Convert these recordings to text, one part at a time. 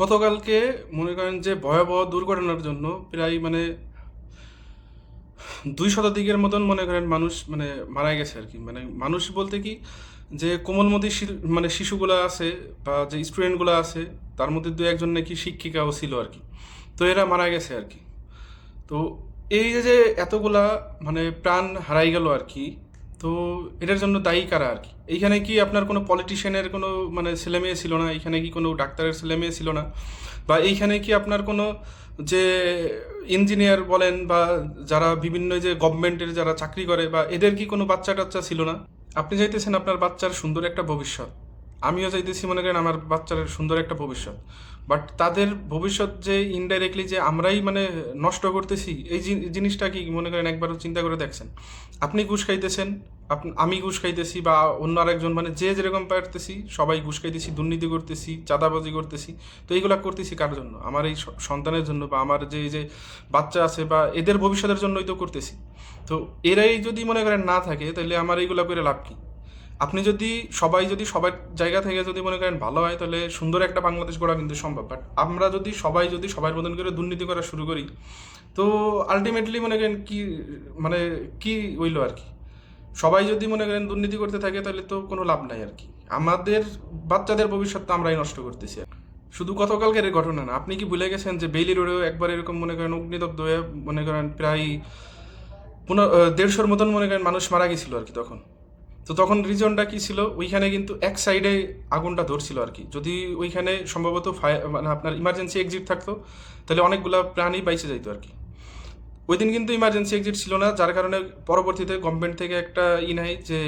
গতকালকে মনে করেন যে ভয়াবহ দুর্ঘটনার জন্য প্রায় মানে দুই শতাধিকের মতন মনে করেন মানুষ মানে মারা গেছে আর কি। মানে মানুষ বলতে কি যে কোমলমতি মানে শিশুগুলো আছে বা যে স্টুডেন্টগুলো আছে, তার মধ্যে দু একজন নাকি শিক্ষিকাও ছিল আর কি। তো এরা মারা গেছে আর কি। তো এই যে এতগুলা মানে প্রাণ হারাই গেল আর কি তো এটার জন্য দায়ী কারা আর কি? এইখানে কি আপনার কোনো পলিটিশিয়ানের কোনো মানে ছেলেমেয়ে ছিল না? এইখানে কি কোনো ডাক্তারের ছেলেমেয়ে ছিল না? বা এইখানে কি আপনার কোনো যে ইঞ্জিনিয়ার বলেন বা যারা বিভিন্ন যে গভর্নমেন্টের যারা চাকরি করে বা এদের কি কোনো বাচ্চা টাচ্চা ছিল না? আপনি চাইতেছেন আপনার বাচ্চার সুন্দর একটা ভবিষ্যৎ। আমিও চাইতেছি, মনে করেন, আমার বাচ্চার সুন্দর একটা ভবিষ্যৎ। বাট তাদের ভবিষ্যৎ যে ইনডাইরেক্টলি যে আমরাই মানে নষ্ট করতেছি, এই জিনিসটা কি, মনে করেন, একবারও চিন্তা করে দেখছেন? আপনি ঘুষ খাইতেছেন আমি ঘুষ খাইতেছি বা অন্য আরেকজন মানে যে যেরকম পারতেছি, সবাই ঘুষ খাইতেছি, দুর্নীতি করতেছি, চাঁদাবাজি করতেছি। তো এইগুলা করতেছি কার জন্য? আমার এই সন্তানের জন্য বা আমার যে যে বাচ্চা আছে বা এদের ভবিষ্যতের জন্যই তো করতেছি। তো এরাই যদি মনে করেন না থাকে তাহলে আমার এইগুলা করে লাভ কি? আপনি যদি, সবাই যদি সবার জায়গা থেকে যদি মনে করেন ভালো হয়, তাহলে সুন্দর একটা বাংলাদেশ গড়া কিন্তু সম্ভব। বাট আমরা যদি সবাই যদি সবার মতন করে দুর্নীতি করা শুরু করি, তো আলটিমেটলি মনে করেন কি মানে কি হইল আর কি? সবাই যদি মনে করেন দুর্নীতি করতে থাকে, তাহলে তো কোনো লাভ নাই আর কি। আমাদের বাচ্চাদের ভবিষ্যৎ তো আমরাই নষ্ট করতেছি শুধু গতকালকের ঘটনা না, আপনি কি ভুলে গেছেন যে বেইলি রোডেও একবার এরকম মনে করেন অগ্নিদগ্ধ হয়ে মনে করেন প্রায় পুনঃ দেড়শোর মতন মনে করেন মানুষ মারা গেছিল আর কি তখন? তো তখন রিজনটা কি ছিল? ওইখানে কিন্তু এক সাইডে আগুনটা ধরছিল আর কি। যদি ওইখানে সম্ভবত মানে আপনার ইমার্জেন্সি এক্সিট থাকতো, তাহলে অনেকগুলা প্রাণী বাইসে যাইতো আর কি। ওই দিন কিন্তু ইমার্জেন্সি এক্সিট ছিল না, যার কারণে পরবর্তীতে গভর্নমেন্ট থেকে একটা ই নাই যে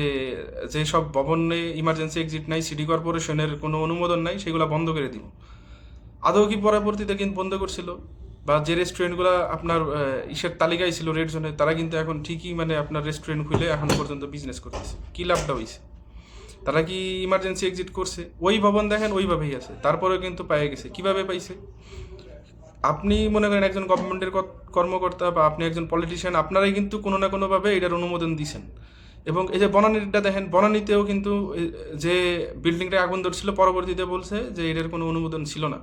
যে সব ভবনে ইমার্জেন্সি এক্সিট নাই সিটি কর্পোরেশনের কোনো অনুমোদন নাই, সেগুলো বন্ধ করে দিব। আদৌ কি পরবর্তীতে কিন্তু বন্ধ করছিল? বা যে রেস্টুরেন্টগুলো আপনার ইসের তালিকায় ছিল রেড জোনে তারা কিন্তু এখন ঠিকই মানে আপনার রেস্টুরেন্ট খুলে এখন পর্যন্ত বিজনেস করতেছে। কি লাভটা হয়েছে তারা কি ইমার্জেন্সি এক্সিট করছে? ওই ভবন দেখেন, ওইভাবেই আছে। তারপরেও কিন্তু পেয়ে গেছে। কীভাবে পাইছে? আপনি মনে করেন একজন গভর্নমেন্টের কর্মকর্তা বা আপনি একজন পলিটিশিয়ান আপনারাই কিন্তু কোনো না কোনোভাবে এটার অনুমোদন দিছেন। এবং এই যে বনানীটা দেখেন, বনানীতেও কিন্তু যে বিল্ডিংটা আগুন ধরছিল, পরবর্তীতে বলছে যে এটার কোনো অনুমোদন ছিল না।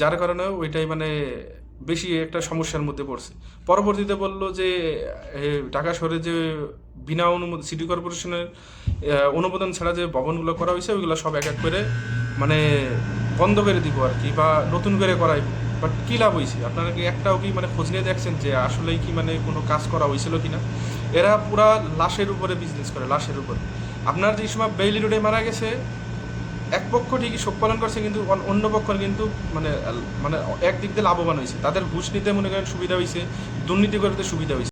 যার কারণে ওইটাই মানে বেশি একটা সমস্যার মধ্যে পড়ছে। পরবর্তীতে বলল যে ঢাকা শহরে যে বিনা অনুমোদন সিটি কর্পোরেশনের অনুমোদন ছাড়া যে ভবনগুলো করা হয়েছে, ওইগুলো সব এক এক করে মানে বন্ধ করে দিব আর কি, বা নতুন করে করাই বাট কী লাভ হয়েছে আপনারা কি একটাও কি মানে খোঁজ নিয়ে দেখছেন যে আসলেই কি মানে কোনো কাজ করা হয়েছিল কি না এরা পুরা লাশের উপরে বিজনেস করে, লাশের উপরে। আপনার যে সময় বেইলি রোডে মারা গেছে, এক পক্ষ ঠিকই শোক পালন করছে, কিন্তু অন্য পক্ষ কিন্তু মানে মানে একদিক দিয়ে লাভবান হয়েছে তাদের ঘুষ নিতে মনে করেন সুবিধা হয়েছে দুর্নীতি করতে সুবিধা হয়েছে